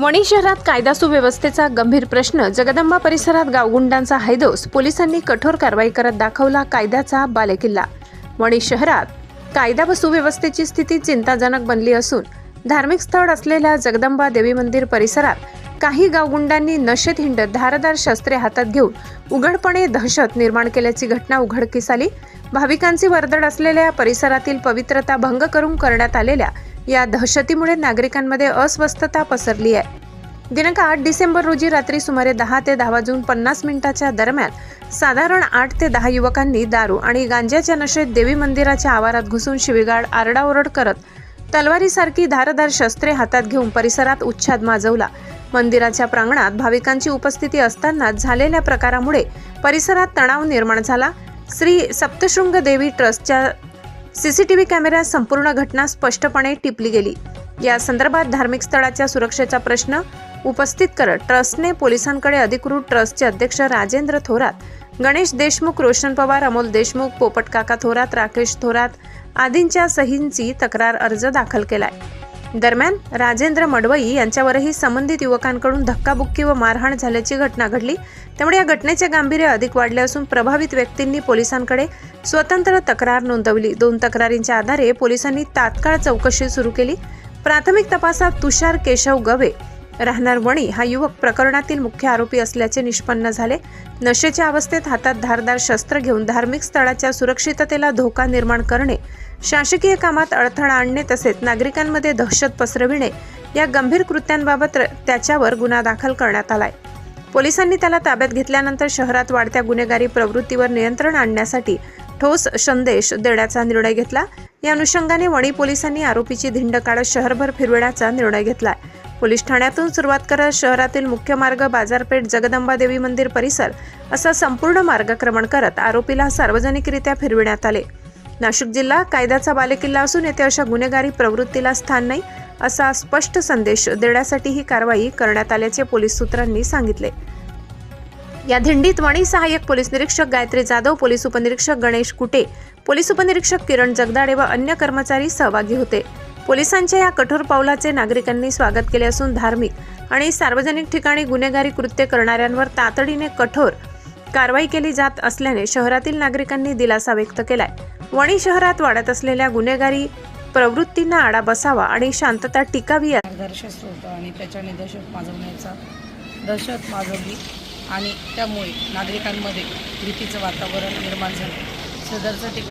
वणी शहरात कायदा सुव्यवस्थेचा गंभीर प्रश्न जगदंबा परिसरात गावगुंडांचा हैदोस पोलिसांनी कठोर कारवाई करत दाखवला कायद्याचा बालेकिल्ला. वणी शहरात कायदा व सुव्यवस्थेची स्थिती चिंताजनक बनली असून धार्मिक स्थळ असलेल्या जगदंबा देवी मंदिर परिसरात काही गावगुंडांनी नशेत हिंडत धारदार शस्त्रे हातात घेऊन उघडपणे दहशत निर्माण केल्याची घटना उघडकीस आली. भाविकांची वर्दळ असलेल्या परिसरातील पवित्रता भंग करून करण्यात आलेल्या या दहशतीमुळे नागरिकांमध्ये अस्वस्थता पसरली आहे. दिनांक आठ डिसेंबर रोजी रात्री सुमारे दहा ते दहा वाजून पन्नास मिनिटाच्या दरम्यान साधारण आठ ते दहा युवकांनी दारू आणि गांज्याच्या नशेत देवी मंदिराच्या आवारात घुसून शिवीगाळ आरडाओरड करत तलवारीसारखी धारदार शस्त्रे हातात घेऊन परिसरात उच्छाद माजवला. मंदिराच्या प्रांगणात भाविकांची उपस्थिती असताना झालेल्या प्रकारामुळे परिसरात तणाव निर्माण झाला. श्री सप्तशृंग देवी ट्रस्टच्या सीसीटीव्ही कॅमेऱ्यात संपूर्ण घटना स्पष्टपणे टिपली गेली. या संदर्भात धार्मिक स्थळाच्या सुरक्षेचा प्रश्न उपस्थित करत ट्रस्टने पोलिसांकडे अधिकृत ट्रस्टचे अध्यक्ष राजेंद्र थोरात गणेश देशमुख रोशन पवार अमोल देशमुख पोपटकाका थोरात राकेश थोरात आदींच्या सहींची तक्रार अर्ज दाखल केलाय. दरम्यान राजेंद्र मडवई यांच्यावरही संबंधित युवकांकडून धक्काबुक्की व मारहाण झाल्याची घटना घडली. त्यामुळे या घटनेचे गांभीर्य अधिक वाढले असून प्रभावित व्यक्तींनी पोलिसांकडे स्वतंत्र तक्रार नोंदवली. दोन तक्रारींच्या आधारे पोलिसांनी तात्काळ चौकशी सुरू केली. प्राथमिक तपासात तुषार केशव गवे राहणार वणी हा युवक प्रकरणातील मुख्य आरोपी असल्याचे निष्पन्न झाले. नशेच्या अवस्थेत हातात धारदार शस्त्र घेऊन धार्मिक स्थळाच्या सुरक्षिततेला धोका निर्माण करणे शासकीय कामात अडथळा आणणे तसेच नागरिकांमध्ये दहशत पसरविणे या गंभीर कृत्यांबाबत र- त्याच्यावर गुन्हा दाखल करण्यात आलाय. पोलिसांनी त्याला ताब्यात घेतल्यानंतर शहरात वाढत्या गुन्हेगारी प्रवृत्तीवर नियंत्रण आणण्यासाठी ठोस संदेश देण्याचा निर्णय घेतला. या अनुषंगाने वणी पोलिसांनी आरोपीची धिंड काढत शहरभर फिरविण्याचा निर्णय घेतला पोलीस ठाण्यातून सुरुवात करत शहरातील मुख्य मार्ग बाजारपेठ जगदंबा देवी मंदिर परिसर असा संपूर्ण मार्गक्रमण करत आरोपीला सार्वजनिकरित्या फिरविण्यात आले. नाशिक जिल्हा कायद्याचा बालेकिल्ला असून येथे अशा गुन्हेगारी प्रवृत्तीला स्थान नाही असा स्पष्ट संदेश देण्यासाठी ही कारवाई करण्यात आल्याचे पोलीस सूत्रांनी सांगितले. या धिंडीत वणी सहाय्यक पोलीस निरीक्षक गायत्री जाधव पोलीस उपनिरीक्षक गणेश कुटे पोलीस उपनिरीक्षक किरण जगदाडे व अन्य कर्मचारी सहभागी होते. पोलिसांच्या या कठोर पावलाचे नागरिकांनी स्वागत केले असून धार्मिक आणि सार्वजनिक ठिकाणी गुन्हेगारी कृत्य करणाऱ्यांवर तातडीने कठोर कारवाई केली जात असल्याने शहरातील नागरिकांनी दिलासा व्यक्त केलाय. वणी शहरात वाढत असलेल्या गुन्हेगारी प्रवृत्तींना आडा बसावा आणि शांतता टिकावी होतं आणि त्याच्याने दहशत माजवण्याचा दहशत माजवली आणि त्यामुळे नागरिकांमध्ये भीतीचं वातावरण निर्माण झालं. सदरचं